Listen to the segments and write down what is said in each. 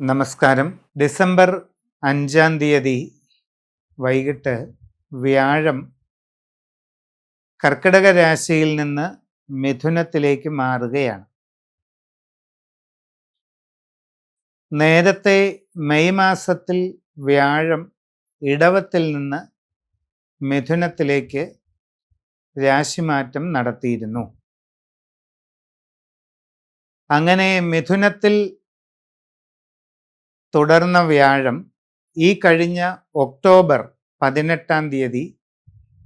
നമസ്കാരം. ഡിസംബർ അഞ്ചാം തീയതി വൈകിട്ട് വ്യാഴം കർക്കിടക രാശിയിൽ നിന്ന് മിഥുനത്തിലേക്ക് മാറുകയാണ്. നേരത്തെ മെയ് മാസത്തിൽ വ്യാഴം ഇടവത്തിൽ നിന്ന് മിഥുനത്തിലേക്ക് രാശിമാറ്റം നടത്തിയിരുന്നു. അങ്ങനെ മിഥുനത്തിൽ തുടർന്ന വ്യാഴം ഈ കഴിഞ്ഞ ഒക്ടോബർ പതിനെട്ടാം തീയതി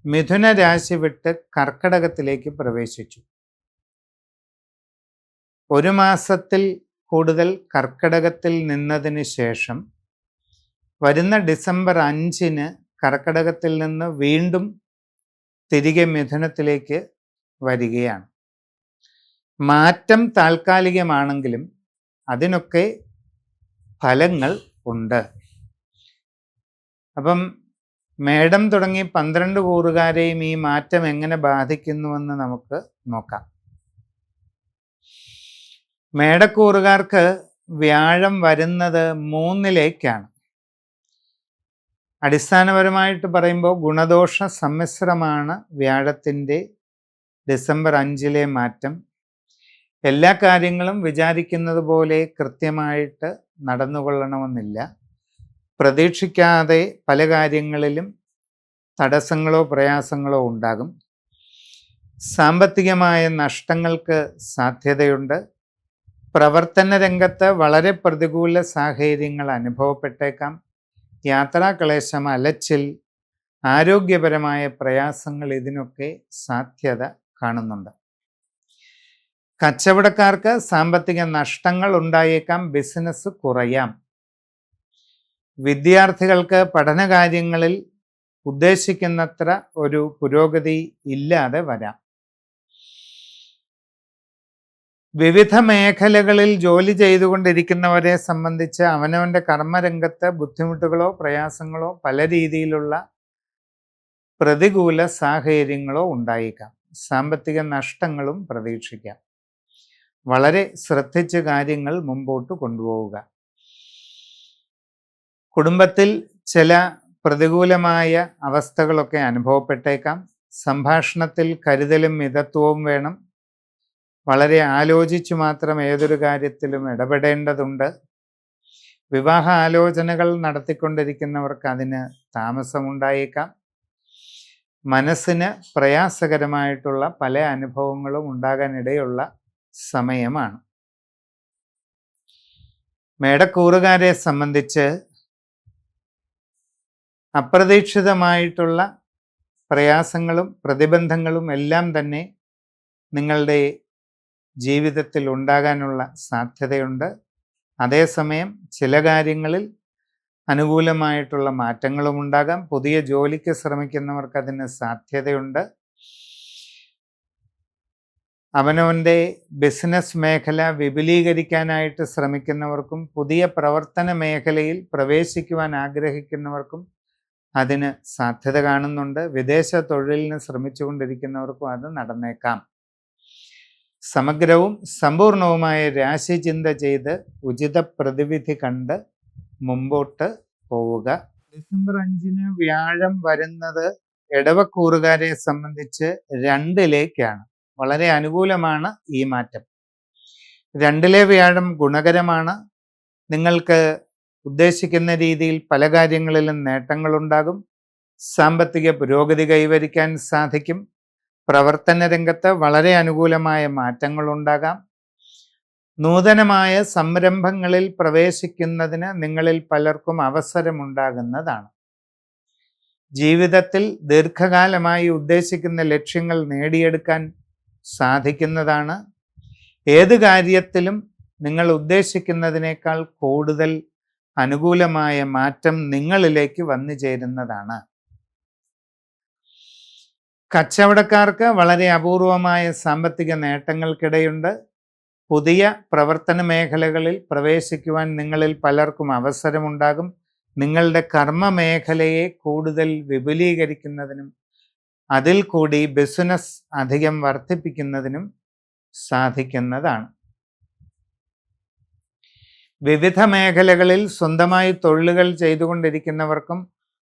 മിഥുന രാശി വിട്ട് കർക്കടകത്തിലേക്ക് പ്രവേശിച്ചു. ഒരു മാസത്തിൽ കൂടുതൽ കർക്കടകത്തിൽ നിന്നതിന് ശേഷം വരുന്ന ഡിസംബർ അഞ്ചിന് കർക്കടകത്തിൽ നിന്ന് വീണ്ടും തിരികെ മിഥുനത്തിലേക്ക് വരികയാണ്. മാറ്റം താൽക്കാലികമാണെങ്കിലും അതിനൊക്കെ ഫലങ്ങൾ ഉണ്ട്. അപ്പം മേഡം തുടങ്ങി പന്ത്രണ്ട് കൂറുകാരെയും ഈ മാറ്റം എങ്ങനെ ബാധിക്കുന്നുവെന്ന് നമുക്ക് നോക്കാം. മേടക്കൂറുകാർക്ക് വ്യാഴം വരുന്നത് മൂന്നിലേക്കാണ്. അടിസ്ഥാനപരമായിട്ട് പറയുമ്പോൾ ഗുണദോഷ സമ്മിശ്രമാണ് വ്യാഴത്തിന്റെ ഡിസംബർ അഞ്ചിലെ മാറ്റം. എല്ലാ കാര്യങ്ങളും വിചാരിക്കുന്നത് പോലെ കൃത്യമായിട്ട് നടന്നുകൊള്ളണമെന്നില്ല. പ്രതീക്ഷിക്കാതെ പല കാര്യങ്ങളിലും തടസ്സങ്ങളോ പ്രയാസങ്ങളോ ഉണ്ടാകും. സാമ്പത്തികമായ നഷ്ടങ്ങൾക്ക് സാധ്യതയുണ്ട്. പ്രവർത്തന രംഗത്ത് വളരെ പ്രതികൂല സാഹചര്യങ്ങൾ അനുഭവപ്പെട്ടേക്കാം. യാത്രാക്ലേശം അലച്ചിൽ ആരോഗ്യപരമായ പ്രയാസങ്ങൾ ഇതിനൊക്കെ സാധ്യത കാണുന്നുണ്ട്. കച്ചവടക്കാർക്ക് സാമ്പത്തിക നഷ്ടങ്ങൾ ഉണ്ടായേക്കാം ബിസിനസ് കുറയാം. വിദ്യാർത്ഥികൾക്ക് പഠനകാര്യങ്ങളിൽ ഉദ്ദേശിക്കുന്നത്ര ഒരു പുരോഗതി ഇല്ലാതെ വരാം. വിവിധ മേഖലകളിൽ ജോലി ചെയ്തുകൊണ്ടിരിക്കുന്നവരെ സംബന്ധിച്ച് അവനവന്റെ കർമ്മരംഗത്ത് ബുദ്ധിമുട്ടുകളോ പ്രയാസങ്ങളോ പല രീതിയിലുള്ള പ്രതികൂല സാഹചര്യങ്ങളോ ഉണ്ടായേക്കാം. സാമ്പത്തിക നഷ്ടങ്ങളും പ്രതീക്ഷിക്കാം. വളരെ ശ്രദ്ധിച്ച് കാര്യങ്ങൾ മുമ്പോട്ട് കൊണ്ടുപോവുക. കുടുംബത്തിൽ ചില പ്രതികൂലമായ അവസ്ഥകളൊക്കെ അനുഭവപ്പെട്ടേക്കാം. സംഭാഷണത്തിൽ കരുതലും മിതത്വവും വേണം. വളരെ ആലോചിച്ചു മാത്രം ഏതൊരു കാര്യത്തിലും ഇടപെടേണ്ടതുണ്ട്. വിവാഹ ആലോചനകൾ നടത്തിക്കൊണ്ടിരിക്കുന്നവർക്ക് അതിന് താമസമുണ്ടായേക്കാം. മനസ്സിന് പ്രയാസകരമായിട്ടുള്ള പല അനുഭവങ്ങളും ഉണ്ടാകാനിടയുള്ള സമയമാണ്. മേടക്കൂറുകാരെ സംബന്ധിച്ച് അപ്രതീക്ഷിതമായിട്ടുള്ള പ്രയാസങ്ങളും പ്രതിബന്ധങ്ങളും എല്ലാം തന്നെ നിങ്ങളുടെ ജീവിതത്തിൽ ഉണ്ടാകാനുള്ള സാധ്യതയുണ്ട്. അതേസമയം ചില കാര്യങ്ങളിൽ അനുകൂലമായിട്ടുള്ള മാറ്റങ്ങളും ഉണ്ടാകാം. പുതിയ ജോലിക്ക് ശ്രമിക്കുന്നവർക്ക് അതിന് സാധ്യതയുണ്ട്. അവനവന്റെ ബിസിനസ് മേഖല വിപുലീകരിക്കാനായിട്ട് ശ്രമിക്കുന്നവർക്കും പുതിയ പ്രവർത്തന മേഖലയിൽ പ്രവേശിക്കുവാൻ ആഗ്രഹിക്കുന്നവർക്കും അതിന് സാധ്യത കാണുന്നുണ്ട്. വിദേശ തൊഴിലിന് ശ്രമിച്ചുകൊണ്ടിരിക്കുന്നവർക്കും അത് നടന്നേക്കാം. സമഗ്രവും സമ്പൂർണവുമായ രാശിചിന്ത ചെയ്ത് ഉചിത പ്രതിവിധി കണ്ട് മുമ്പോട്ട് പോവുക. ഡിസംബർ അഞ്ചിന് വ്യാഴം വരുന്നത് ഇടവക്കൂറുകാരെ സംബന്ധിച്ച് രണ്ടിലേക്കാണ്. വളരെ അനുകൂലമാണ് ഈ മാറ്റം. രണ്ടിലെ വ്യാഴം ഗുണകരമാണ്. നിങ്ങൾക്ക് ഉദ്ദേശിക്കുന്ന രീതിയിൽ പല കാര്യങ്ങളിലും നേട്ടങ്ങളുണ്ടാകും. സാമ്പത്തിക പുരോഗതി കൈവരിക്കാൻ സാധിക്കും. പ്രവർത്തന രംഗത്ത് വളരെ അനുകൂലമായ മാറ്റങ്ങളുണ്ടാകാം. നൂതനമായ സംരംഭങ്ങളിൽ പ്രവേശിക്കുന്നതിന് നിങ്ങളിൽ പലർക്കും അവസരമുണ്ടാകുന്നതാണ്. ജീവിതത്തിൽ ദീർഘകാലമായി ഉദ്ദേശിക്കുന്ന ലക്ഷ്യങ്ങൾ നേടിയെടുക്കാൻ സാധിക്കുന്നതാണ്. ഏത് കാര്യത്തിലും നിങ്ങൾ ഉദ്ദേശിക്കുന്നതിനേക്കാൾ കൂടുതൽ അനുകൂലമായ മാറ്റം നിങ്ങളിലേക്ക് വന്നു ചേരുന്നതാണ്. കച്ചവടക്കാർക്ക് വളരെ അപൂർവമായ സാമ്പത്തിക നേട്ടങ്ങൾക്കിടയുണ്ട്. പുതിയ പ്രവർത്തന മേഖലകളിൽ പ്രവേശിക്കുവാൻ നിങ്ങളിൽ പലർക്കും അവസരമുണ്ടാകും. നിങ്ങളുടെ കർമ്മ മേഖലയെ കൂടുതൽ വിപുലീകരിക്കുന്നതിനും അതിൽ കൂടി ബിസിനസ് അധികം വർദ്ധിപ്പിക്കുന്നതിനും സാധിക്കുന്നതാണ്. വിവിധ മേഖലകളിൽ സ്വന്തമായി തൊഴിലുകൾ ചെയ്തുകൊണ്ടിരിക്കുന്നവർക്കും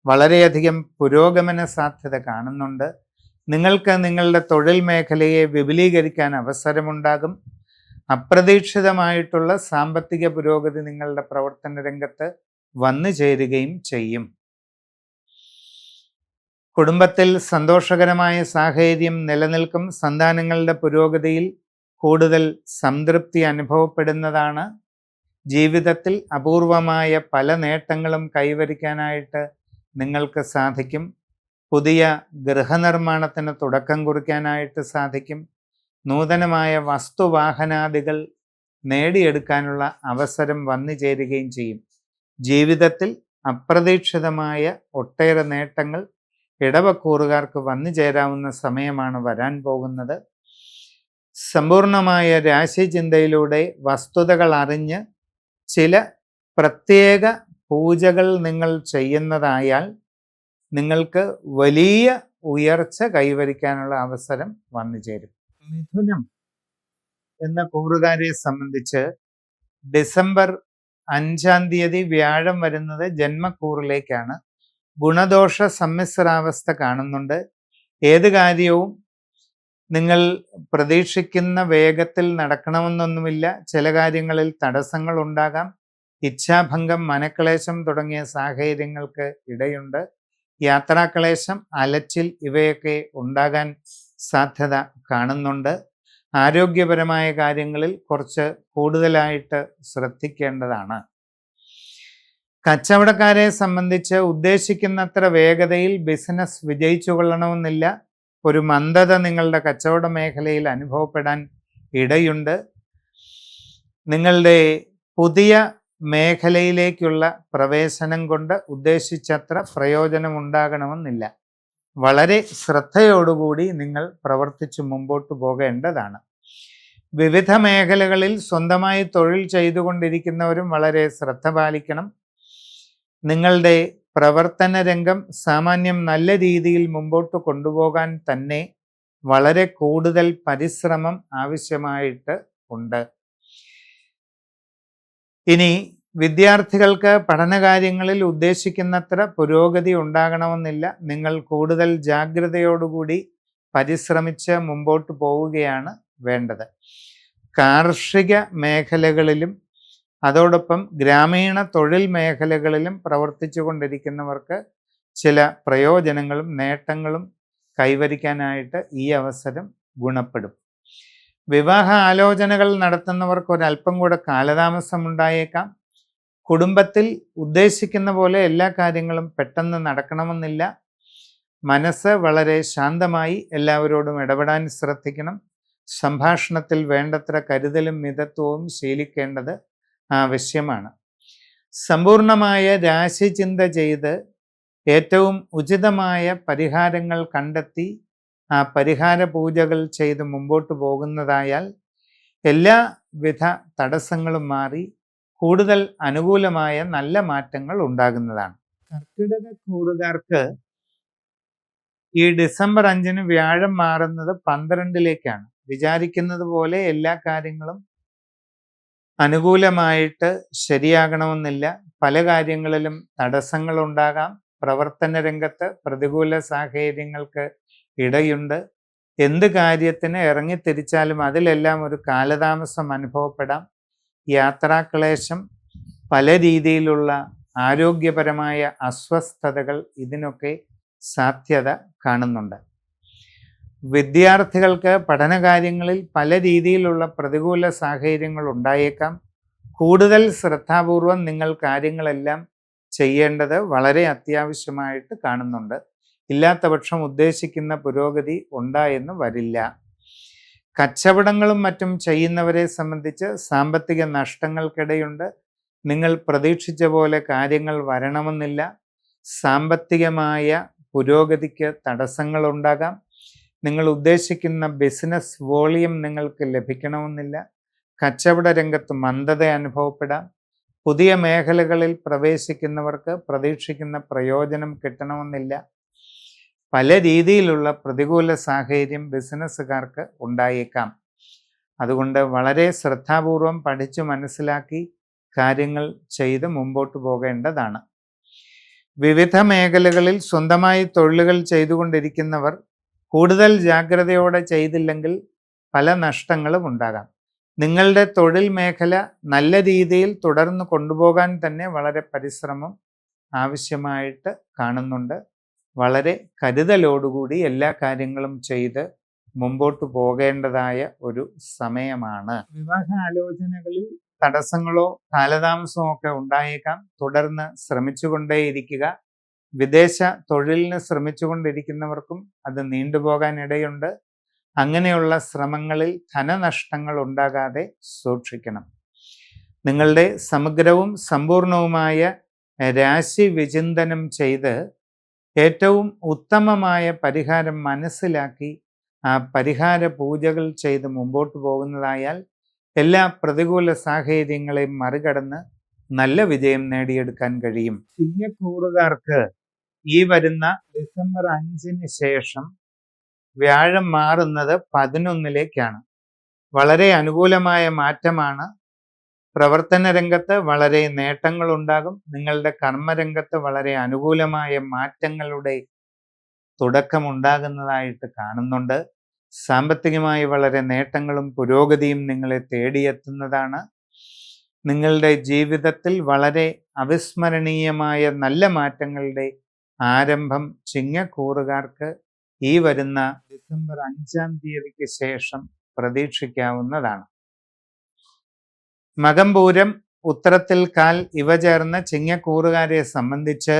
വളരെയധികം പുരോഗമന സാധ്യത കാണുന്നുണ്ട്. നിങ്ങൾക്ക് നിങ്ങളുടെ തൊഴിൽ മേഖലയെ വിപുലീകരിക്കാൻ അവസരമുണ്ടാകും. അപ്രതീക്ഷിതമായിട്ടുള്ള സാമ്പത്തിക പുരോഗതി നിങ്ങളുടെ പ്രവർത്തന രംഗത്ത് വന്നു ചേരുകയും ചെയ്യും. കുടുംബത്തിൽ സന്തോഷകരമായ സാഹചര്യം നിലനിൽക്കും സന്താനങ്ങളുടെ പുരോഗതിയിൽ കൂടുതൽ സംതൃപ്തി അനുഭവപ്പെടുന്നതാണ്. ജീവിതത്തിൽ അപൂർവമായ പല നേട്ടങ്ങളും കൈവരിക്കാനായിട്ട് നിങ്ങൾക്ക് സാധിക്കും. പുതിയ ഗൃഹനിർമ്മാണത്തിന് തുടക്കം കുറിക്കാനായിട്ട് സാധിക്കും. നൂതനമായ വസ്തുവാഹനാദികൾ നേടിയെടുക്കാനുള്ള അവസരം വന്നു ചേരുകയും ചെയ്യും. ജീവിതത്തിൽ അപ്രതീക്ഷിതമായ ഒട്ടേറെ നേട്ടങ്ങൾ ഇടവക്കൂറുകാർക്ക് വന്നു ചേരാവുന്ന സമയമാണ് വരാൻ പോകുന്നത്. സമ്പൂർണമായ രാശിചിന്തയിലൂടെ വസ്തുതകൾ അറിഞ്ഞ് ചില പ്രത്യേക പൂജകൾ നിങ്ങൾ ചെയ്യുന്നതായാൽ നിങ്ങൾക്ക് വലിയ ഉയർച്ച കൈവരിക്കാനുള്ള അവസരം വന്നു ചേരും മിഥുനം എന്ന കൂറുകാരെ സംബന്ധിച്ച് ഡിസംബർ അഞ്ചാം തീയതി വ്യാഴം വരുന്നത് ജന്മക്കൂറിലേക്കാണ്. ഗുണദോഷ സമ്മിശ്രാവസ്ഥ കാണുന്നുണ്ട്. ഏത് കാര്യവും നിങ്ങൾ പ്രതീക്ഷിക്കുന്ന വേഗത്തിൽ നടക്കണമെന്നൊന്നുമില്ല. ചില കാര്യങ്ങളിൽ തടസ്സങ്ങൾ ഉണ്ടാകാം. ഇച്ഛാഭംഗം മനക്ലേശം തുടങ്ങിയ സാഹചര്യങ്ങൾക്ക് ഇടയുണ്ട്. യാത്രാക്ലേശം അലച്ചിൽ ഇവയൊക്കെ ഉണ്ടാകാൻ സാധ്യത കാണുന്നുണ്ട്. ആരോഗ്യപരമായ കാര്യങ്ങളിൽ കുറച്ച് കൂടുതലായിട്ട് ശ്രദ്ധിക്കേണ്ടതാണ്. കച്ചവടക്കാരെ സംബന്ധിച്ച് ഉദ്ദേശിക്കുന്നത്ര വേഗതയിൽ ബിസിനസ് വിജയിച്ചു കൊള്ളണമെന്നില്ല. ഒരു മന്ദത നിങ്ങളുടെ കച്ചവട മേഖലയിൽ അനുഭവപ്പെടാൻ ഇടയുണ്ട്. നിങ്ങളുടെ പുതിയ മേഖലയിലേക്കുള്ള പ്രവേശനം കൊണ്ട് ഉദ്ദേശിച്ചത്ര പ്രയോജനം ഉണ്ടാകണമെന്നില്ല വളരെ ശ്രദ്ധയോടുകൂടി നിങ്ങൾ പ്രവർത്തിച്ചു മുമ്പോട്ട് പോകേണ്ടതാണ്. വിവിധ മേഖലകളിൽ സ്വന്തമായി തൊഴിൽ ചെയ്തുകൊണ്ടിരിക്കുന്നവരും വളരെ ശ്രദ്ധ പാലിക്കണം. നിങ്ങളുടെ പ്രവർത്തന രംഗം സാമാന്യം നല്ല രീതിയിൽ മുമ്പോട്ട് കൊണ്ടുപോകാൻ തന്നെ വളരെ കൂടുതൽ പരിശ്രമം ആവശ്യമായിട്ട് ഉണ്ട്. ഇനി വിദ്യാർത്ഥികൾക്ക് പഠനകാര്യങ്ങളിൽ ഉദ്ദേശിക്കുന്നത്ര പുരോഗതി ഉണ്ടാകണമെന്നില്ല. നിങ്ങൾ കൂടുതൽ ജാഗ്രതയോടുകൂടി പരിശ്രമിച്ച് മുമ്പോട്ട് പോവുകയാണ് വേണ്ടത്. കാർഷിക മേഖലകളിലും അതോടൊപ്പം ഗ്രാമീണ തൊഴിൽ മേഖലകളിലും പ്രവർത്തിച്ചു കൊണ്ടിരിക്കുന്നവർക്ക് ചില പ്രയോജനങ്ങളും നേട്ടങ്ങളും കൈവരിക്കാനായിട്ട് ഈ അവസരം ഗുണപ്പെടും. വിവാഹ ആലോചനകൾ നടത്തുന്നവർക്ക് ഒരല്പം കൂടെ കാലതാമസം ഉണ്ടായേക്കാം കുടുംബത്തിൽ ഉദ്ദേശിക്കുന്ന പോലെ എല്ലാ കാര്യങ്ങളും പെട്ടെന്ന് നടക്കണമെന്നില്ല. മനസ്സ് വളരെ ശാന്തമായി എല്ലാവരോടും ഇടപെടാൻ ശ്രദ്ധിക്കണം. സംഭാഷണത്തിൽ വേണ്ടത്ര കരുതലും മിതത്വവും ശീലിക്കേണ്ടത് ആവശ്യമാണ്. സമ്പൂർണമായ രാശിചിന്ത ചെയ്ത് ഏറ്റവും ഉചിതമായ പരിഹാരങ്ങൾ കണ്ടെത്തി ആ പരിഹാര പൂജകൾ ചെയ്ത് മുമ്പോട്ട് പോകുന്നതായാൽ എല്ലാവിധ തടസ്സങ്ങളും മാറി കൂടുതൽ അനുകൂലമായ നല്ല മാറ്റങ്ങൾ ഉണ്ടാകുന്നതാണ്. കർക്കിടക കൂറുകാർക്ക് ഈ ഡിസംബർ അഞ്ചിന് വ്യാഴം മാറുന്നത് പന്ത്രണ്ടിലേക്കാണ്. വിചാരിക്കുന്നത് പോലെ എല്ലാ കാര്യങ്ങളും അനുകൂലമായിട്ട് ശരിയാകണമെന്നില്ല. പല കാര്യങ്ങളിലും തടസ്സങ്ങൾ ഉണ്ടാകാം പ്രവർത്തന രംഗത്ത് പ്രതികൂല സാഹചര്യങ്ങൾക്ക് ഇടയുണ്ട്. എന്ത് കാര്യത്തിന് ഇറങ്ങിത്തിരിച്ചാലും അതിലെല്ലാം ഒരു കാലതാമസം അനുഭവപ്പെടാം. യാത്രാക്ലേശം പല രീതിയിലുള്ള ആരോഗ്യപരമായ അസ്വസ്ഥതകൾ ഇതിനൊക്കെ സാധ്യത കാണുന്നുണ്ട്. വിദ്യാർത്ഥികൾക്ക് പഠനകാര്യങ്ങളിൽ പല രീതിയിലുള്ള പ്രതികൂല സാഹചര്യങ്ങൾ ഉണ്ടായേക്കാം. കൂടുതൽ ശ്രദ്ധാപൂർവം നിങ്ങൾ കാര്യങ്ങളെല്ലാം ചെയ്യേണ്ടത് വളരെ അത്യാവശ്യമായിട്ട് കാണുന്നുണ്ട്. ഇല്ലാത്തപക്ഷം ഉദ്ദേശിക്കുന്ന പുരോഗതി ഉണ്ടായെന്ന് വരില്ല. കച്ചവടങ്ങളും മറ്റും ചെയ്യുന്നവരെ സംബന്ധിച്ച് സാമ്പത്തിക നഷ്ടങ്ങൾക്കിടയുണ്ട്. നിങ്ങൾ പ്രതീക്ഷിച്ച പോലെ കാര്യങ്ങൾ വരണമെന്നില്ല. സാമ്പത്തികമായ പുരോഗതിക്ക് തടസ്സങ്ങളുണ്ടാകാം. നിങ്ങൾ ഉദ്ദേശിക്കുന്ന ബിസിനസ് വോളിയം നിങ്ങൾക്ക് ലഭിക്കണമെന്നില്ല. കച്ചവട രംഗത്ത് മന്ദത അനുഭവപ്പെടാം. പുതിയ മേഖലകളിൽ പ്രവേശിക്കുന്നവർക്ക് പ്രതീക്ഷിക്കുന്ന പ്രയോജനം കിട്ടണമെന്നില്ല. പല രീതിയിലുള്ള പ്രതികൂല സാഹചര്യം ബിസിനസ്സുകാർക്ക് ഉണ്ടായേക്കാം. അതുകൊണ്ട് വളരെ ശ്രദ്ധാപൂർവം പഠിച്ചു മനസ്സിലാക്കി കാര്യങ്ങൾ ചെയ്ത് മുമ്പോട്ട് പോകേണ്ടതാണ്. വിവിധ മേഖലകളിൽ സ്വന്തമായി തൊഴിലുകൾ ചെയ്തുകൊണ്ടിരിക്കുന്നവർ കൂടുതൽ ജാഗ്രതയോടെ ചെയ്തില്ലെങ്കിൽ പല നഷ്ടങ്ങളും ഉണ്ടാകാം. നിങ്ങളുടെ തൊഴിൽ മേഖല നല്ല രീതിയിൽ തുടർന്ന് കൊണ്ടുപോകാൻ തന്നെ വളരെ പരിശ്രമം ആവശ്യമായിട്ട് കാണുന്നുണ്ട്. വളരെ കരുതലോടുകൂടി എല്ലാ കാര്യങ്ങളും ചെയ്ത് മുമ്പോട്ട് പോകേണ്ടതായ ഒരു സമയമാണ്. വിവാഹ ആലോചനകളിൽ തടസ്സങ്ങളോ കാലതാമസമോ ഒക്കെ ഉണ്ടായേക്കാം. തുടർന്ന് ശ്രമിച്ചുകൊണ്ടേയിരിക്കുക. വിദേശ തൊഴിലിന് ശ്രമിച്ചുകൊണ്ടിരിക്കുന്നവർക്കും അത് നീണ്ടുപോകാൻ ഇടയുണ്ട് അങ്ങനെയുള്ള ശ്രമങ്ങളിൽ ധനനഷ്ടങ്ങൾ ഉണ്ടാകാതെ സൂക്ഷിക്കണം. നിങ്ങളുടെ സമഗ്രവും സമ്പൂർണവുമായ രാശി വിചിന്തനം ചെയ്ത് ഏറ്റവും ഉത്തമമായ പരിഹാരം മനസ്സിലാക്കി ആ പരിഹാര പൂജകൾ ചെയ്ത് മുമ്പോട്ട് പോകുന്നതായാൽ എല്ലാ പ്രതികൂല സാഹചര്യങ്ങളെയും മറികടന്ന് നല്ല വിജയം നേടിയെടുക്കാൻ കഴിയും. ചിങ്ങക്കൂറുകാർക്ക് ഈ വരുന്ന ഡിസംബർ അഞ്ചിന് ശേഷം വ്യാഴം മാറുന്നത് പതിനൊന്നിലേക്കാണ്. വളരെ അനുകൂലമായ മാറ്റമാണ്. പ്രവർത്തന രംഗത്ത് വളരെ നേട്ടങ്ങൾ ഉണ്ടാകും നിങ്ങളുടെ കർമ്മരംഗത്ത് വളരെ അനുകൂലമായ മാറ്റങ്ങളുടെ തുടക്കമുണ്ടാകുന്നതായിട്ട് കാണുന്നുണ്ട്. സാമ്പത്തികമായി വളരെ നേട്ടങ്ങളും പുരോഗതിയും നിങ്ങളെ തേടിയെത്തുന്നതാണ്. നിങ്ങളുടെ ജീവിതത്തിൽ വളരെ അവിസ്മരണീയമായ നല്ല മാറ്റങ്ങളുടെ ആരംഭം ചിങ്ങക്കൂറുകാർക്ക് ഈ വരുന്ന ഡിസംബർ അഞ്ചാം തീയതിക്ക് ശേഷം പ്രതീക്ഷിക്കാവുന്നതാണ്. മകംപൂരം ഉത്തരത്തിൽ കാൽ ഇവ ചേർന്ന ചിങ്ങക്കൂറുകാരെ സംബന്ധിച്ച്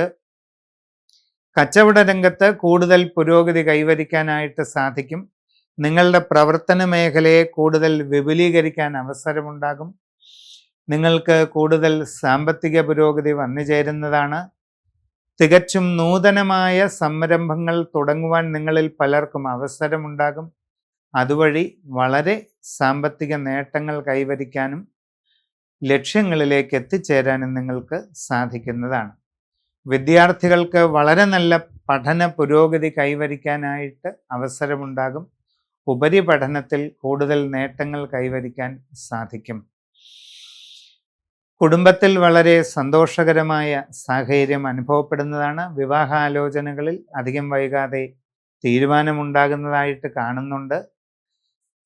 കച്ചവട രംഗത്ത് കൂടുതൽ പുരോഗതി കൈവരിക്കാനായിട്ട് സാധിക്കും. നിങ്ങളുടെ പ്രവർത്തന മേഖലയെ കൂടുതൽ വിപുലീകരിക്കാൻ അവസരമുണ്ടാകും. നിങ്ങൾക്ക് കൂടുതൽ സാമ്പത്തിക പുരോഗതി വന്നു ചേരുന്നതാണ് തികച്ചും നൂതനമായ സംരംഭങ്ങൾ തുടങ്ങുവാൻ നിങ്ങളിൽ പലർക്കും അവസരമുണ്ടാകും. അതുവഴി വളരെ സാമ്പത്തിക നേട്ടങ്ങൾ കൈവരിക്കാനും ലക്ഷ്യങ്ങളിലേക്ക് എത്തിച്ചേരാനും നിങ്ങൾക്ക് സാധിക്കുന്നതാണ്. വിദ്യാർത്ഥികൾക്ക് വളരെ നല്ല പഠന പുരോഗതി കൈവരിക്കാനായിട്ട് അവസരമുണ്ടാകും. ഉപരിപഠനത്തിൽ കൂടുതൽ നേട്ടങ്ങൾ കൈവരിക്കാൻ സാധിക്കും. കുടുംബത്തിൽ വളരെ സന്തോഷകരമായ സാഹചര്യം അനുഭവപ്പെടുന്നതാണ്. വിവാഹാലോചനകളിൽ അധികം വൈകാതെ തീരുമാനമുണ്ടാകുന്നതായിട്ട് കാണുന്നുണ്ട്.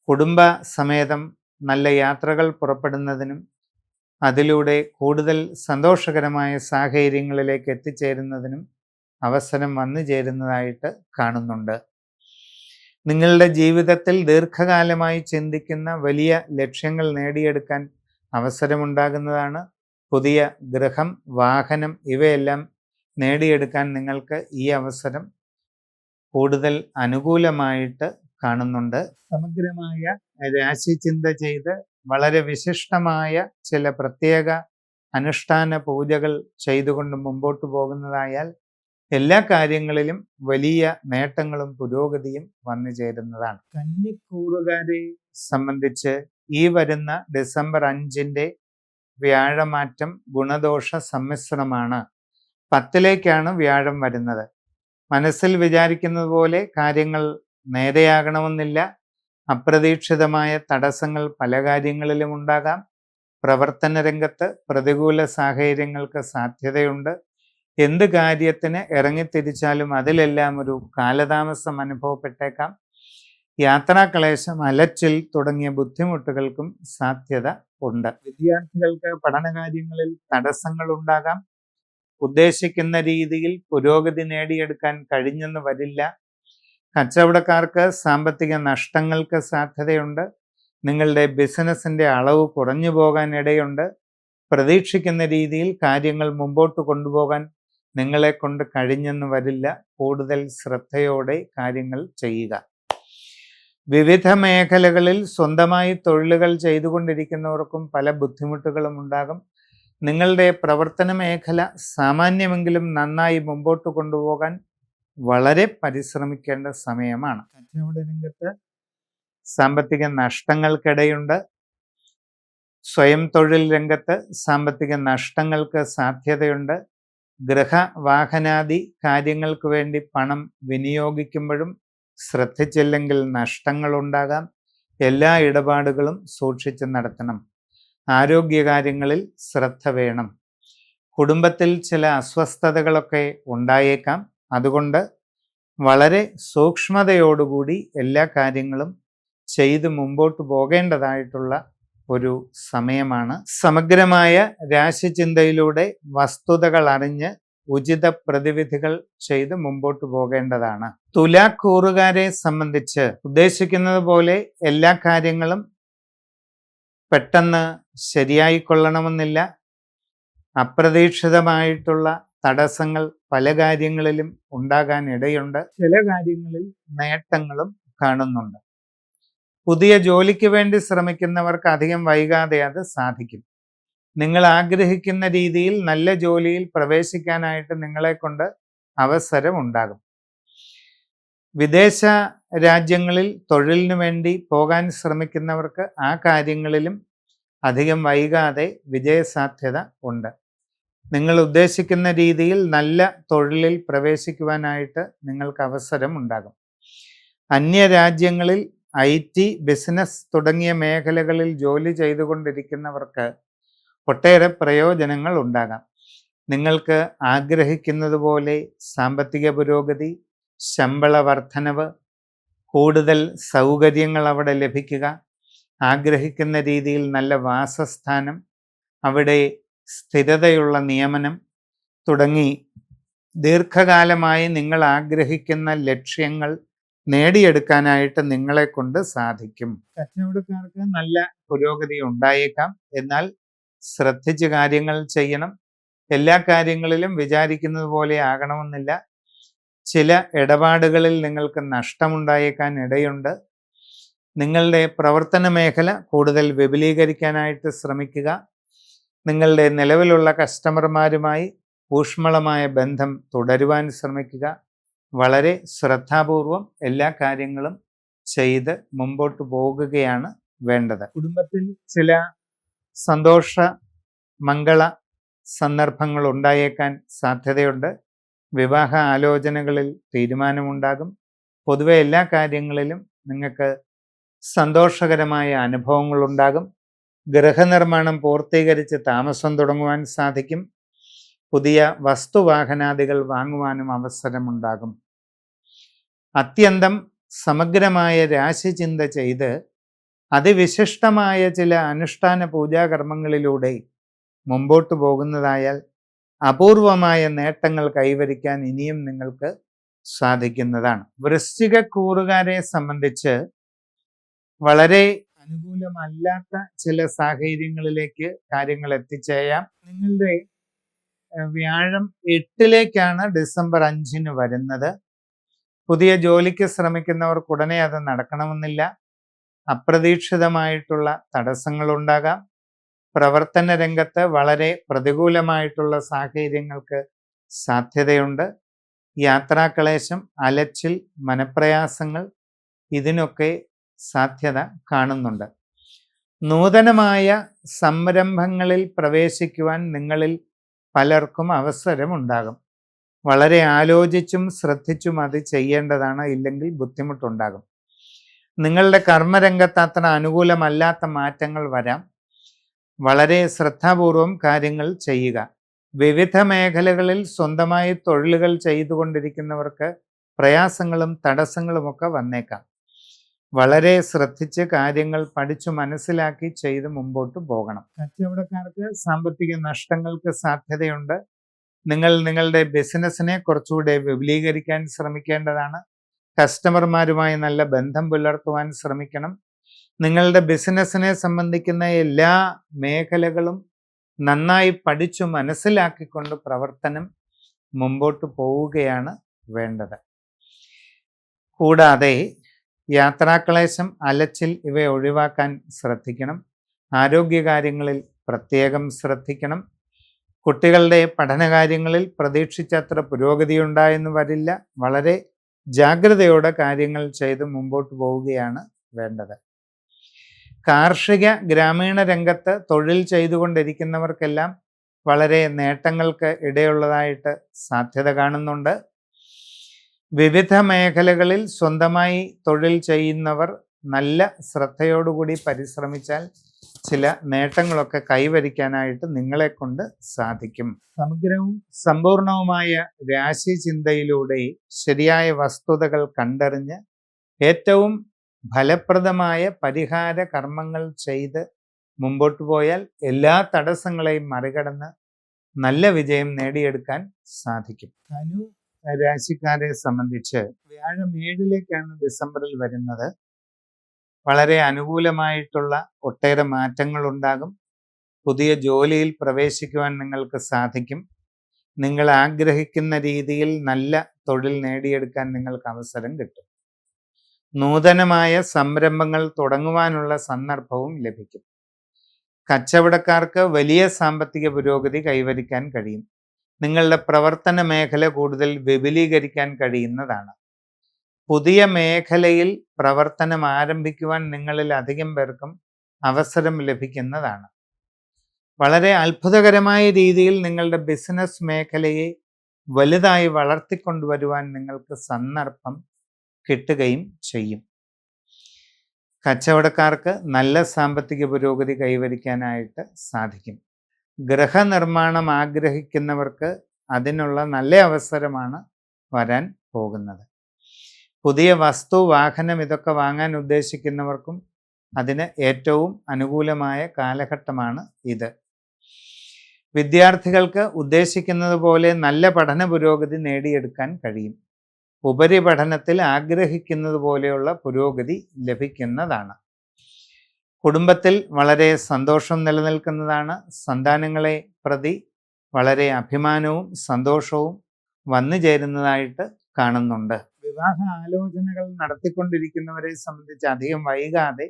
കുടുംബ സമേതം നല്ല യാത്രകൾ പുറപ്പെടുന്നതിനും അതിലൂടെ കൂടുതൽ സന്തോഷകരമായ സാഹചര്യങ്ങളിലേക്ക് എത്തിച്ചേരുന്നതിനും അവസരം വന്നു ചേരുന്നതായിട്ട് കാണുന്നുണ്ട്. നിങ്ങളുടെ ജീവിതത്തിൽ ദീർഘകാലമായി ചിന്തിക്കുന്ന വലിയ ലക്ഷ്യങ്ങൾ നേടിയെടുക്കാൻ അവസരമുണ്ടാകുന്നതാണ്. പുതിയ ഗൃഹം വാഹനം ഇവയെല്ലാം നേടിയെടുക്കാൻ നിങ്ങൾക്ക് ഈ അവസരം കൂടുതൽ അനുകൂലമായിട്ട് കാണുന്നുണ്ട്. സമഗ്രമായ രാശിചിന്ത ചെയ്ത് വളരെ വിശിഷ്ടമായ ചില പ്രത്യേക അനുഷ്ഠാന പൂജകൾ ചെയ്തുകൊണ്ട് മുമ്പോട്ട് പോകുന്നതായാൽ എല്ലാ കാര്യങ്ങളിലും വലിയ നേട്ടങ്ങളും പുരോഗതിയും വന്നു ചേരുന്നതാണ്. കന്നിക്കൂറുകാരെ സംബന്ധിച്ച് ഈ വരുന്ന ഡിസംബർ അഞ്ചിന്റെ വ്യാഴമാറ്റം ഗുണദോഷ സമ്മിശ്രമാണ് പത്തിലേക്കാണ് വ്യാഴം വരുന്നത്. മനസ്സിൽ വിചാരിക്കുന്നത് പോലെ കാര്യങ്ങൾ നേരെയാകണമെന്നില്ല. അപ്രതീക്ഷിതമായ തടസ്സങ്ങൾ പല കാര്യങ്ങളിലും ഉണ്ടാകാം. പ്രവർത്തന രംഗത്ത് പ്രതികൂല സാഹചര്യങ്ങൾക്ക് സാധ്യതയുണ്ട്. എന്ത് കാര്യത്തിന് ഇറങ്ങിത്തിരിച്ചാലും അതിലെല്ലാം ഒരു കാലതാമസം അനുഭവപ്പെട്ടേക്കാം. യാത്രാക്ലേശം അലച്ചിൽ തുടങ്ങിയ ബുദ്ധിമുട്ടുകൾക്കും സാധ്യത ഉണ്ട്. വിദ്യാർത്ഥികൾക്ക് പഠനകാര്യങ്ങളിൽ തടസ്സങ്ങൾ ഉണ്ടാകാം ഉദ്ദേശിക്കുന്ന രീതിയിൽ പുരോഗതി നേടിയെടുക്കാൻ കഴിഞ്ഞെന്ന് വരില്ല. കച്ചവടക്കാർക്ക് സാമ്പത്തിക നഷ്ടങ്ങൾക്ക് സാധ്യതയുണ്ട്. നിങ്ങളുടെ ബിസിനസ്സിന്റെ അളവ് കുറഞ്ഞു പോകാൻ ഇടയുണ്ട്. പ്രതീക്ഷിക്കുന്ന രീതിയിൽ കാര്യങ്ങൾ മുമ്പോട്ട് കൊണ്ടുപോകാൻ നിങ്ങളെ കൊണ്ട് കഴിഞ്ഞെന്ന് വരില്ല. കൂടുതൽ ശ്രദ്ധയോടെ കാര്യങ്ങൾ ചെയ്യുക. വിവിധ മേഖലകളിൽ സ്വന്തമായി തൊഴിലുകൾ ചെയ്തുകൊണ്ടിരിക്കുന്നവർക്കും പല ബുദ്ധിമുട്ടുകളും ഉണ്ടാകും. നിങ്ങളുടെ പ്രവർത്തന മേഖല സാമാന്യമെങ്കിലും നന്നായി മുമ്പോട്ട് കൊണ്ടുപോകാൻ വളരെ പരിശ്രമിക്കേണ്ട സമയമാണ്. കച്ചവട രംഗത്ത് സാമ്പത്തിക നഷ്ടങ്ങൾക്കിടയുണ്ട്. സ്വയം തൊഴിൽ രംഗത്ത് സാമ്പത്തിക നഷ്ടങ്ങൾക്ക് സാധ്യതയുണ്ട്. ഗൃഹ വാഹനാദി കാര്യങ്ങൾക്ക് വേണ്ടി പണം വിനിയോഗിക്കുമ്പോഴും ശ്രദ്ധിച്ചില്ലെങ്കിൽ നഷ്ടങ്ങളുണ്ടാകാം. എല്ലാ ഇടപാടുകളും സൂക്ഷിച്ച് നടത്തണം. ആരോഗ്യകാര്യങ്ങളിൽ ശ്രദ്ധ വേണം. കുടുംബത്തിൽ ചില അസ്വസ്ഥതകളൊക്കെ ഉണ്ടായേക്കാം. അതുകൊണ്ട് വളരെ സൂക്ഷ്മതയോടുകൂടി എല്ലാ കാര്യങ്ങളും ചെയ്ത് മുമ്പോട്ട് പോകേണ്ടതായിട്ടുള്ള ഒരു സമയമാണ്. സമഗ്രമായ രാശിചിന്തയിലൂടെ വസ്തുതകൾ അറിഞ്ഞ് ഉചിത പ്രതിവിധികൾ ചെയ്ത് മുമ്പോട്ട് പോകേണ്ടതാണ്. തുലാക്കൂറുകാരെ സംബന്ധിച്ച് ഉദ്ദേശിക്കുന്നത് പോലെ എല്ലാ കാര്യങ്ങളും പെട്ടെന്ന് ശരിയായി കൊള്ളണമെന്നില്ല അപ്രതീക്ഷിതമായിട്ടുള്ള തടസ്സങ്ങൾ പല കാര്യങ്ങളിലും ഉണ്ടാകാൻ ഇടയുണ്ട് ചില കാര്യങ്ങളിൽ നേട്ടങ്ങളും കാണുന്നുണ്ട്. പുതിയ ജോലിക്ക് വേണ്ടി ശ്രമിക്കുന്നവർക്ക് അധികം വൈകാതെ അത് സാധിക്കും. നിങ്ങൾ ആഗ്രഹിക്കുന്ന രീതിയിൽ നല്ല ജോലിയിൽ പ്രവേശിക്കാനായിട്ട് നിങ്ങളെ കൊണ്ട് അവസരം ഉണ്ടാകും വിദേശ രാജ്യങ്ങളിൽ തൊഴിലിനു വേണ്ടി പോകാൻ ശ്രമിക്കുന്നവർക്ക് ആ കാര്യങ്ങളിലും അധികം വൈകാതെ വിജയസാധ്യത ഉണ്ട്. നിങ്ങൾ ഉദ്ദേശിക്കുന്ന രീതിയിൽ നല്ല തൊഴിലിൽ പ്രവേശിക്കുവാനായിട്ട് നിങ്ങൾക്ക് അവസരം ഉണ്ടാകും. അന്യരാജ്യങ്ങളിൽ ഐ ടി ബിസിനസ് തുടങ്ങിയ മേഖലകളിൽ ജോലി ചെയ്തുകൊണ്ടിരിക്കുന്നവർക്ക് ഒട്ടേറെ പ്രയോജനങ്ങൾ ഉണ്ടാകാം. നിങ്ങൾക്ക് ആഗ്രഹിക്കുന്നത് പോലെ സാമ്പത്തിക പുരോഗതി ശമ്പള വർധനവ് കൂടുതൽ സൗകര്യങ്ങൾ അവിടെ ലഭിക്കുക ആഗ്രഹിക്കുന്ന രീതിയിൽ നല്ല വാസസ്ഥാനം അവിടെ സ്ഥിരതയുള്ള നിയമനം തുടങ്ങി ദീർഘകാലമായി നിങ്ങൾ ആഗ്രഹിക്കുന്ന ലക്ഷ്യങ്ങൾ നേടിയെടുക്കാനായിട്ട് നിങ്ങളെ കൊണ്ട് സാധിക്കും. കച്ചവടക്കാർക്ക് നല്ല പുരോഗതി ഉണ്ടായേക്കാം. എന്നാൽ ശ്രദ്ധിച്ച് കാര്യങ്ങൾ ചെയ്യണം. എല്ലാ കാര്യങ്ങളിലും വിചാരിക്കുന്നത് പോലെ ആകണമെന്നില്ല. ചില ഇടപാടുകളിൽ നിങ്ങൾക്ക് നഷ്ടമുണ്ടായേക്കാൻ ഇടയുണ്ട്. നിങ്ങളുടെ പ്രവർത്തന മേഖല കൂടുതൽ വിപുലീകരിക്കാനായിട്ട് ശ്രമിക്കുക. നിങ്ങളുടെ നിലവിലുള്ള കസ്റ്റമർമാരുമായി ഊഷ്മളമായ ബന്ധം തുടരുവാൻ ശ്രമിക്കുക. വളരെ ശ്രദ്ധാപൂർവം എല്ലാ കാര്യങ്ങളും ചെയ്ത് മുമ്പോട്ട് പോകുകയാണ് വേണ്ടത്. കുടുംബത്തിൽ ചില സന്തോഷ മംഗള സന്ദർഭങ്ങൾ ഉണ്ടായേക്കാൻ സാധ്യതയുണ്ട്. വിവാഹ ആലോചനകളിൽ തീരുമാനമുണ്ടാകും. പൊതുവെ എല്ലാ കാര്യങ്ങളിലും നിങ്ങൾക്ക് സന്തോഷകരമായ അനുഭവങ്ങൾ ഉണ്ടാകും ഗൃഹനിർമ്മാണം പൂർത്തീകരിച്ച് താമസം തുടങ്ങുവാൻ സാധിക്കും. പുതിയ വസ്തുവാഹനാദികൾ വാങ്ങുവാനും അവസരമുണ്ടാകും. അത്യന്തം സമഗ്രമായ രാശിചിന്ത ചെയ്ത് അതിവിശിഷ്ടമായ ചില അനുഷ്ഠാന പൂജാകർമ്മങ്ങളിലൂടെ മുമ്പോട്ട് പോകുന്നതായാൽ അപൂർവമായ നേട്ടങ്ങൾ കൈവരിക്കാൻ ഇനിയും നിങ്ങൾക്ക് സാധിക്കുന്നതാണ്. വൃശ്ചിക കൂറുകാരെ സംബന്ധിച്ച് വളരെ അനുകൂലമല്ലാത്ത ചില സാഹചര്യങ്ങളിലേക്ക് കാര്യങ്ങൾ എത്തിച്ചേയാം. നിങ്ങളുടെ വ്യാഴം എട്ടിലേക്കാണ് ഡിസംബർ അഞ്ചിന് വരുന്നത്. പുതിയ ജോലിക്ക് ശ്രമിക്കുന്നവർക്ക് ഉടനെ അത് നടക്കണമെന്നില്ല. അപ്രതീക്ഷിതമായിട്ടുള്ള തടസ്സങ്ങൾ ഉണ്ടാകാം പ്രവർത്തന രംഗത്ത് വളരെ പ്രതികൂലമായിട്ടുള്ള സാഹചര്യങ്ങൾക്ക് സാധ്യതയുണ്ട്. യാത്രാക്ലേശം അലച്ചിൽ മനപ്രയാസങ്ങൾ ഇതിനൊക്കെ സാധ്യത കാണുന്നുണ്ട്. നൂതനമായ സംരംഭങ്ങളിൽ പ്രവേശിക്കുവാൻ നിങ്ങളിൽ പലർക്കും അവസരമുണ്ടാകും. വളരെ ആലോചിച്ചും ശ്രദ്ധിച്ചും അത് ചെയ്യേണ്ടതാണ് ഇല്ലെങ്കിൽ ബുദ്ധിമുട്ടുണ്ടാകും. നിങ്ങളുടെ കർമ്മരംഗത്ത് അത്ര അനുകൂലമല്ലാത്ത മാറ്റങ്ങൾ വരാം. വളരെ ശ്രദ്ധാപൂർവം കാര്യങ്ങൾ ചെയ്യുക. വിവിധ മേഖലകളിൽ സ്വന്തമായി തൊഴിലുകൾ ചെയ്തുകൊണ്ടിരിക്കുന്നവർക്ക് പ്രയാസങ്ങളും തടസ്സങ്ങളുമൊക്കെ വന്നേക്കാം. വളരെ ശ്രദ്ധിച്ച് കാര്യങ്ങൾ പഠിച്ചു മനസ്സിലാക്കി ചെയ്ത് മുമ്പോട്ട് പോകണം. കച്ചവടക്കാർക്ക് സാമ്പത്തിക നഷ്ടങ്ങൾക്ക് സാധ്യതയുണ്ട്. നിങ്ങൾ നിങ്ങളുടെ ബിസിനസ്സിനെ കുറച്ചുകൂടെ വിപുലീകരിക്കാൻ ശ്രമിക്കേണ്ടതാണ്. കസ്റ്റമർമാരുമായി നല്ല ബന്ധം പുലർത്തുവാൻ ശ്രമിക്കണം. നിങ്ങളുടെ ബിസിനസ്സിനെ സംബന്ധിക്കുന്ന എല്ലാ മേഖലകളും നന്നായി പഠിച്ചു മനസ്സിലാക്കിക്കൊണ്ട് പ്രവർത്തനം മുമ്പോട്ട് പോവുകയാണ് വേണ്ടത്. കൂടാതെ യാത്രാക്ലേശം അലച്ചിൽ ഇവ ഒഴിവാക്കാൻ ശ്രദ്ധിക്കണം. ആരോഗ്യകാര്യങ്ങളിൽ പ്രത്യേകം ശ്രദ്ധിക്കണം. കുട്ടികളുടെ പഠനകാര്യങ്ങളിൽ പ്രതീക്ഷിച്ചത്ര പുരോഗതി ഉണ്ടായെന്ന് വരില്ല. വളരെ ജാഗ്രതയോടെ കാര്യങ്ങൾ ചെയ്ത് മുമ്പോട്ട് പോവുകയാണ് വേണ്ടത്. കാർഷിക ഗ്രാമീണ രംഗത്ത് തൊഴിൽ ചെയ്തുകൊണ്ടിരിക്കുന്നവർക്കെല്ലാം വളരെ നേട്ടങ്ങൾക്ക് ഇടയുള്ളതായിട്ട് സാധ്യത കാണുന്നുണ്ട്. വിവിധ മേഖലകളിൽ സ്വന്തമായി തൊഴിൽ ചെയ്യുന്നവർ നല്ല ശ്രദ്ധയോടുകൂടി പരിശ്രമിച്ചാൽ ചില നേട്ടങ്ങളൊക്കെ കൈവരിക്കാനായിട്ട് നിങ്ങളെ കൊണ്ട് സാധിക്കും. സമഗ്രവും സമ്പൂർണവുമായ രാശി ചിന്തയിലൂടെ ശരിയായ വസ്തുതകൾ കണ്ടറിഞ്ഞ് ഏറ്റവും ഫലപ്രദമായ പരിഹാര കർമ്മങ്ങൾ ചെയ്ത് മുമ്പോട്ട് പോയാൽ എല്ലാ തടസ്സങ്ങളെയും മറികടന്ന് നല്ല വിജയം നേടിയെടുക്കാൻ സാധിക്കും. ധനു രാശിക്കാരെ സംബന്ധിച്ച് വ്യാഴം ഏഴിലേക്കാണ് ഡിസംബറിൽ വരുന്നത്. വളരെ അനുകൂലമായിട്ടുള്ള ഒട്ടേറെ മാറ്റങ്ങൾ ഉണ്ടാകും പുതിയ ജോലിയിൽ പ്രവേശിക്കുവാൻ നിങ്ങൾക്ക് സാധിക്കും. നിങ്ങൾ ആഗ്രഹിക്കുന്ന രീതിയിൽ നല്ല തൊഴിൽ നേടിയെടുക്കാൻ നിങ്ങൾക്ക് അവസരം കിട്ടും. നൂതനമായ സംരംഭങ്ങൾ തുടങ്ങുവാനുള്ള സന്ദർഭവും ലഭിക്കും. കച്ചവടക്കാർക്ക് വലിയ സാമ്പത്തിക പുരോഗതി കൈവരിക്കാൻ കഴിയും. നിങ്ങളുടെ പ്രവർത്തന മേഖല കൂടുതൽ വിപുലീകരിക്കാൻ കഴിയുന്നതാണ്. പുതിയ മേഖലയിൽ പ്രവർത്തനം ആരംഭിക്കുവാൻ നിങ്ങളിൽ അധികം പേർക്കും അവസരം ലഭിക്കുന്നതാണ്. വളരെ അത്ഭുതകരമായ രീതിയിൽ നിങ്ങളുടെ ബിസിനസ് മേഖലയെ വലുതായി വളർത്തിക്കൊണ്ടുവരുവാൻ നിങ്ങൾക്ക് സന്ദർഭം കിട്ടുകയും ചെയ്യും. കച്ചവടക്കാർക്ക് നല്ല സാമ്പത്തിക പുരോഗതി കൈവരിക്കാനായിട്ട് സാധിക്കും. ഗൃഹനിർമ്മാണം ആഗ്രഹിക്കുന്നവർക്ക് അതിനുള്ള നല്ല അവസരമാണ് വരാൻ പോകുന്നത്. പുതിയ വസ്തു വാഹനം ഇതൊക്കെ വാങ്ങാൻ ഉദ്ദേശിക്കുന്നവർക്കും അതിന് ഏറ്റവും അനുകൂലമായ കാലഘട്ടമാണ് ഇത്. വിദ്യാർത്ഥികൾക്ക് ഉദ്ദേശിക്കുന്നത് പോലെ നല്ല പഠന പുരോഗതി നേടിയെടുക്കാൻ കഴിയും. ഉപരിപഠനത്തിൽ ആഗ്രഹിക്കുന്നത് പോലെയുള്ള പുരോഗതി ലഭിക്കുന്നതാണ്. കുടുംബത്തിൽ വളരെ സന്തോഷം നിലനിൽക്കുന്നതാണ്. സന്താനങ്ങളെ പ്രതി വളരെ അഭിമാനവും സന്തോഷവും വന്നു ചേരുന്നതായിട്ട് കാണുന്നുണ്ട്. വിവാഹ ആലോചനകൾ നടത്തിക്കൊണ്ടിരിക്കുന്നവരെ സംബന്ധിച്ച് അധികം വൈകാതെ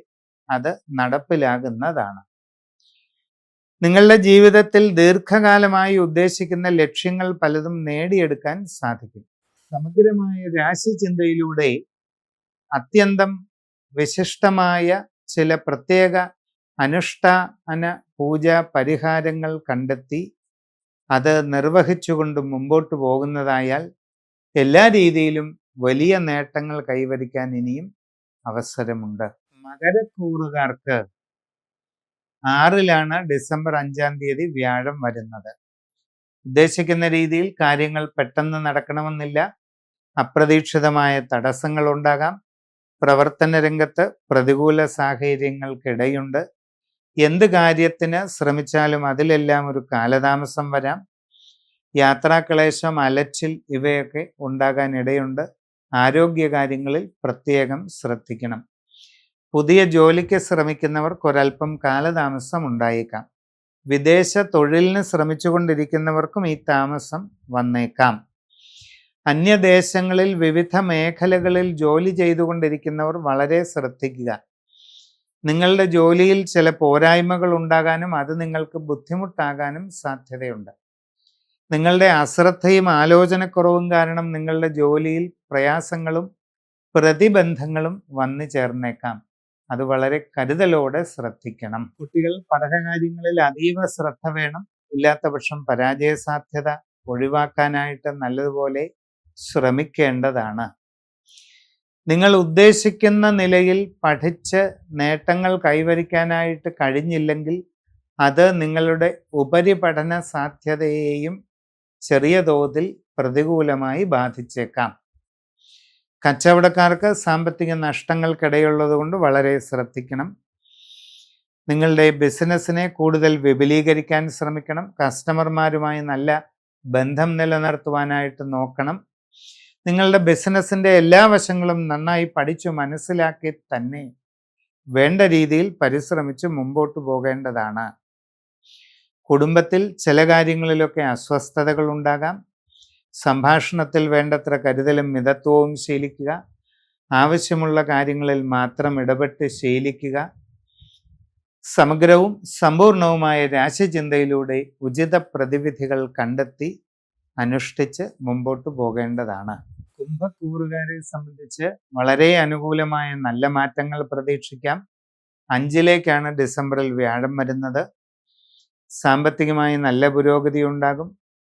അത് നടപ്പിലാകുന്നതാണ്. നിങ്ങളുടെ ജീവിതത്തിൽ ദീർഘകാലമായി ഉദ്ദേശിക്കുന്ന ലക്ഷ്യങ്ങൾ പലതും നേടിയെടുക്കാൻ സാധിക്കും. സമഗ്രമായ രാശിചിന്തയിലൂടെ അത്യന്തം വിശിഷ്ടമായ ചില പ്രത്യേക അനുഷ്ഠാന പൂജ പരിഹാരങ്ങൾ കണ്ടെത്തി അത് നിർവഹിച്ചുകൊണ്ട് മുമ്പോട്ട് പോകുന്നതായാൽ എല്ലാ രീതിയിലും വലിയ നേട്ടങ്ങൾ കൈവരിക്കാൻ ഇനിയും അവസരമുണ്ട്. മകരക്കൂറുകാർക്ക് ആറിലാണ് ഡിസംബർ അഞ്ചാം തീയതി വ്യാഴം വരുന്നത്. ഉദ്ദേശിക്കുന്ന രീതിയിൽ കാര്യങ്ങൾ പെട്ടെന്ന് നടക്കണമെന്നില്ല. അപ്രതീക്ഷിതമായ തടസ്സങ്ങൾ ഉണ്ടാകാം. പ്രവർത്തന രംഗത്ത് പ്രതികൂല സാഹചര്യങ്ങൾക്കിടയുണ്ട്. എന്ത് കാര്യത്തിന് ശ്രമിച്ചാലും അതിലെല്ലാം ഒരു കാലതാമസം വരാം. യാത്രാക്ലേശം അലച്ചിൽ ഇവയൊക്കെ ഉണ്ടാകാൻ ഇടയുണ്ട്. ആരോഗ്യകാര്യങ്ങളിൽ പ്രത്യേകം ശ്രദ്ധിക്കണം. പുതിയ ജോലിക്ക് ശ്രമിക്കുന്നവർക്ക് ഒരല്പം കാലതാമസം ഉണ്ടായേക്കാം. വിദേശ തൊഴിലിന് ശ്രമിച്ചുകൊണ്ടിരിക്കുന്നവർക്കും ഈ താമസം വന്നേക്കാം. അന്യദേശങ്ങളിൽ വിവിധ മേഖലകളിൽ ജോലി ചെയ്തുകൊണ്ടിരിക്കുന്നവർ വളരെ ശ്രദ്ധിക്കുക. നിങ്ങളുടെ ജോലിയിൽ ചില പോരായ്മകൾ ഉണ്ടാകാനും അത് നിങ്ങൾക്ക് ബുദ്ധിമുട്ടാകാനും സാധ്യതയുണ്ട്. നിങ്ങളുടെ അശ്രദ്ധയും ആലോചനക്കുറവും കാരണം നിങ്ങളുടെ ജോലിയിൽ പ്രയാസങ്ങളും പ്രതിബന്ധങ്ങളും വന്നു ചേർന്നേക്കാം. അത് വളരെ കരുതലോടെ ശ്രദ്ധിക്കണം. കുട്ടികൾ പഠനകാര്യങ്ങളിൽ അതീവ ശ്രദ്ധ വേണം. ഇല്ലാത്ത പക്ഷം പരാജയ സാധ്യത ഒഴിവാക്കാനായിട്ട് നല്ലതുപോലെ ശ്രമിക്കേണ്ടതാണ്. നിങ്ങൾ ഉദ്ദേശിക്കുന്ന നിലയിൽ പഠിച്ച് നേട്ടങ്ങൾ കൈവരിക്കാനായിട്ട് കഴിഞ്ഞില്ലെങ്കിൽ അത് നിങ്ങളുടെ ഉപരിപഠന സാധ്യതയെയും ചെറിയ തോതിൽ പ്രതികൂലമായി ബാധിച്ചേക്കാം. കച്ചവടക്കാർക്ക് സാമ്പത്തിക നഷ്ടങ്ങൾക്കിടയുള്ളത് കൊണ്ട് വളരെ ശ്രദ്ധിക്കണം. നിങ്ങളുടെ ബിസിനസ്സിനെ കൂടുതൽ വിപുലീകരിക്കാൻ ശ്രമിക്കണം. കസ്റ്റമർമാരുമായി നല്ല ബന്ധം നിലനിർത്തുവാനായിട്ട് നോക്കണം. നിങ്ങളുടെ ബിസിനസ്സിന്റെ എല്ലാ വശങ്ങളും നന്നായി പഠിച്ചു മനസ്സിലാക്കി തന്നെ വേണ്ട രീതിയിൽ പരിശ്രമിച്ച് മുമ്പോട്ട് പോകേണ്ടതാണ്. കുടുംബത്തിൽ ചില കാര്യങ്ങളിലൊക്കെ അസ്വസ്ഥതകൾ ഉണ്ടാകാം സംഭാഷണത്തിൽ വേണ്ടത്ര കരുതലും മിതത്വവും ശീലിക്കുക. ആവശ്യമുള്ള കാര്യങ്ങളിൽ മാത്രം ഇടപെട്ട് ശീലിക്കുക. സമഗ്രവും സമ്പൂർണവുമായ രാശിചിന്തയിലൂടെ ഉചിത പ്രതിവിധികൾ കണ്ടെത്തി അനുഷ്ഠിച്ച് മുമ്പോട്ട് പോകേണ്ടതാണ്. കുംഭക്കൂറുകാരെ സംബന്ധിച്ച് വളരെ അനുകൂലമായ നല്ല മാറ്റങ്ങൾ പ്രതീക്ഷിക്കാം. അഞ്ചിലേക്കാണ് ഡിസംബറിൽ വ്യാഴം വരുന്നത്. സാമ്പത്തികമായി നല്ല പുരോഗതി ഉണ്ടാകും.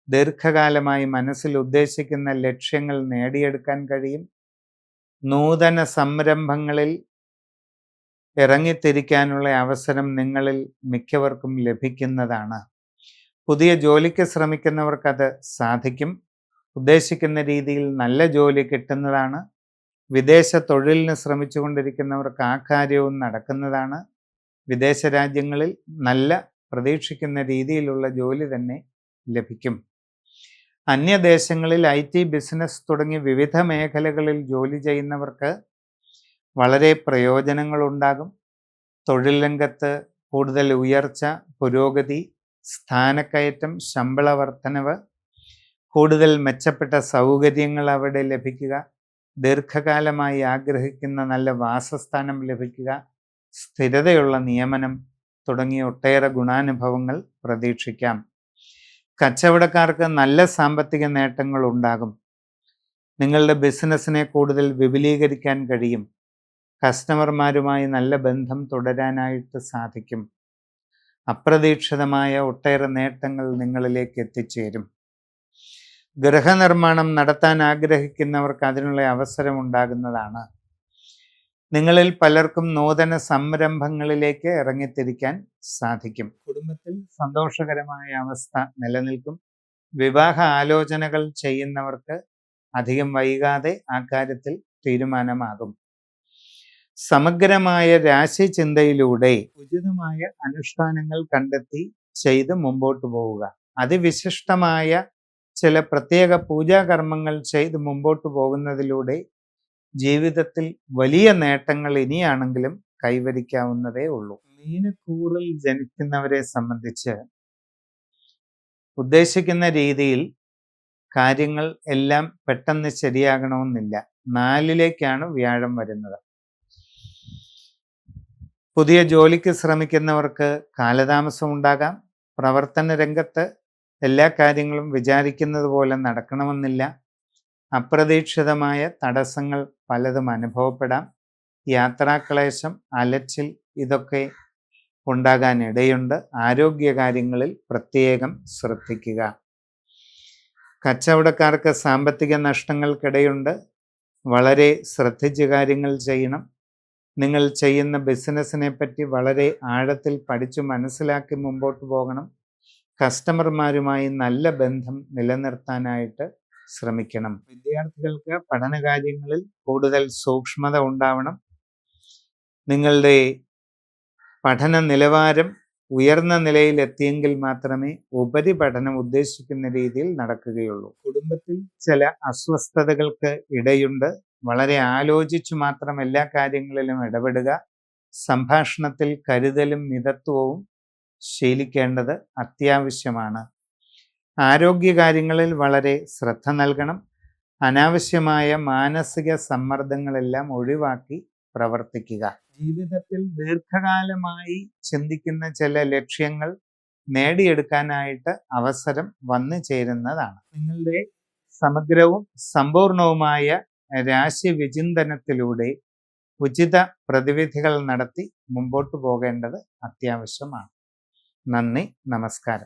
ദീർഘകാലമായി മനസ്സിൽ ഉദ്ദേശിക്കുന്ന ലക്ഷ്യങ്ങൾ നേടിയെടുക്കാൻ കഴിയും. നൂതന സംരംഭങ്ങളിൽ ഇറങ്ങിത്തിരിക്കാനുള്ള അവസരം നിങ്ങളിൽ മിക്കവർക്കും ലഭിക്കുന്നതാണ്. പുതിയ ജോലിക്ക് ശ്രമിക്കുന്നവർക്കത് സാധിക്കും. ഉദ്ദേശിക്കുന്ന രീതിയിൽ നല്ല ജോലി കിട്ടുന്നതാണ്. വിദേശ തൊഴിലിന് ശ്രമിച്ചുകൊണ്ടിരിക്കുന്നവർക്ക് ആ കാര്യവും നടക്കുന്നതാണ്. വിദേശ രാജ്യങ്ങളിൽ നല്ല പ്രതീക്ഷിക്കുന്ന രീതിയിലുള്ള ജോലി തന്നെ ലഭിക്കും. അന്യദേശങ്ങളിൽ ഐ ടി ബിസിനസ് തുടങ്ങി വിവിധ മേഖലകളിൽ ജോലി ചെയ്യുന്നവർക്ക് വളരെ പ്രയോജനങ്ങളുണ്ടാകും. തൊഴിൽ രംഗത്ത് കൂടുതൽ ഉയർച്ച പുരോഗതി സ്ഥാനക്കയറ്റം ശമ്പള വർധനവ് കൂടുതൽ മെച്ചപ്പെട്ട സൗകര്യങ്ങൾ അവിടെ ലഭിക്കുക ദീർഘകാലമായി ആഗ്രഹിക്കുന്ന നല്ല വാസസ്ഥാനം ലഭിക്കുക സ്ഥിരതയുള്ള നിയമനം തുടങ്ങിയ ഒട്ടേറെ ഗുണാനുഭവങ്ങൾ പ്രതീക്ഷിക്കാം. കച്ചവടക്കാർക്ക് നല്ല സാമ്പത്തിക നേട്ടങ്ങൾ ഉണ്ടാകും നിങ്ങളുടെ ബിസിനസ്സിനെ കൂടുതൽ വിപുലീകരിക്കാൻ കഴിയും. കസ്റ്റമർമാരുമായി നല്ല ബന്ധം തുടരാനായിട്ട് സാധിക്കും. അപ്രതീക്ഷിതമായ ഒട്ടേറെ നേട്ടങ്ങൾ നിങ്ങളിലേക്ക് എത്തിച്ചേരും. ഗൃഹനിർമ്മാണം നടത്താൻ ആഗ്രഹിക്കുന്നവർക്ക് അതിനുള്ള അവസരം ഉണ്ടാകുന്നതാണ് നിങ്ങളിൽ പലർക്കും നൂതന സംരംഭങ്ങളിലേക്ക് ഇറങ്ങിത്തിരിക്കാൻ സാധിക്കും. കുടുംബത്തിൽ സന്തോഷകരമായ അവസ്ഥ നിലനിൽക്കും. വിവാഹ ആലോചനകൾ ചെയ്യുന്നവർക്ക് അധികം വൈകാതെ ആ കാര്യത്തിൽ തീരുമാനമാകും. സമഗ്രമായ രാശി ചിന്തയിലൂടെ ഉചിതമായ അനുഷ്ഠാനങ്ങൾ കണ്ടെത്തി ചെയ്ത് മുമ്പോട്ട് പോവുക. അതിവിശിഷ്ടമായ ചില പ്രത്യേക പൂജാകർമ്മങ്ങൾ ചെയ്ത് മുമ്പോട്ട് പോകുന്നതിലൂടെ ജീവിതത്തിൽ വലിയ നേട്ടങ്ങൾ ഇനിയാണെങ്കിലും കൈവരിക്കാവുന്നതേ ഉള്ളൂ. മീനക്കൂറിൽ ജനിക്കുന്നവരെ സംബന്ധിച്ച് ഉദ്ദേശിക്കുന്ന രീതിയിൽ കാര്യങ്ങൾ എല്ലാം പെട്ടെന്ന് ശരിയാകണമെന്നില്ല. നാലിലേക്കാണ് വ്യാഴം വരുന്നത്. പുതിയ ജോലിക്ക് ശ്രമിക്കുന്നവർക്ക് കാലതാമസം ഉണ്ടാകാം. പ്രവർത്തന രംഗത്ത് എല്ലാ കാര്യങ്ങളും വിചാരിക്കുന്നത് പോലെ നടക്കണമെന്നില്ല. അപ്രതീക്ഷിതമായ തടസ്സങ്ങൾ പലതും അനുഭവപ്പെടാം. യാത്രാക്ലേശം അലച്ചിൽ ഇതൊക്കെ ഉണ്ടാകാനിടയുണ്ട്. ആരോഗ്യകാര്യങ്ങളിൽ പ്രത്യേകം ശ്രദ്ധിക്കുക. കച്ചവടക്കാർക്ക് സാമ്പത്തിക നഷ്ടങ്ങൾക്കിടയുണ്ട്. വളരെ ശ്രദ്ധിച്ച് കാര്യങ്ങൾ ചെയ്യണം. നിങ്ങൾ ചെയ്യുന്ന ബിസിനസ്സിനെ പറ്റി വളരെ ആഴത്തിൽ പഠിച്ചു മനസ്സിലാക്കി മുമ്പോട്ട് പോകണം. കസ്റ്റമർമാരുമായി നല്ല ബന്ധം നിലനിർത്താനായിട്ട് ശ്രമിക്കണം. വിദ്യാർത്ഥികൾക്ക് പഠനകാര്യങ്ങളിൽ കൂടുതൽ സൂക്ഷ്മത ഉണ്ടാവണം. നിങ്ങളുടെ പഠന നിലവാരം ഉയർന്ന നിലയിൽ എത്തിയെങ്കിൽ മാത്രമേ ഉപരിപഠനം ഉദ്ദേശിക്കുന്ന രീതിയിൽ നടക്കുകയുള്ളൂ. കുടുംബത്തിൽ ചില അസ്വസ്ഥതകൾക്ക് ഇടയുണ്ട്. വളരെ ആലോചിച്ചു മാത്രം എല്ലാ കാര്യങ്ങളിലും ഇടപെടുക. സംഭാഷണത്തിൽ കരുതലും മിതത്വവും ശീലിക്കേണ്ടത് അത്യാവശ്യമാണ്. ആരോഗ്യകാര്യങ്ങളിൽ വളരെ ശ്രദ്ധ നൽകണം. അനാവശ്യമായ മാനസിക സമ്മർദ്ദങ്ങളെല്ലാം ഒഴിവാക്കി പ്രവർത്തിക്കുക. ജീവിതത്തിൽ ദീർഘകാലമായി ചിന്തിക്കുന്ന ചില ലക്ഷ്യങ്ങൾ നേടിയെടുക്കാനായിട്ട് അവസരം വന്നു ചേരുന്നതാണ്. നിങ്ങളുടെ സമഗ്രവും സമ്പൂർണവുമായ രാശി വിചിന്തനത്തിലൂടെ ഉചിത പ്രതിവിധികൾ നടത്തി മുമ്പോട്ട് പോകേണ്ടത് അത്യാവശ്യമാണ്. നന്ദി നമസ്കാരം.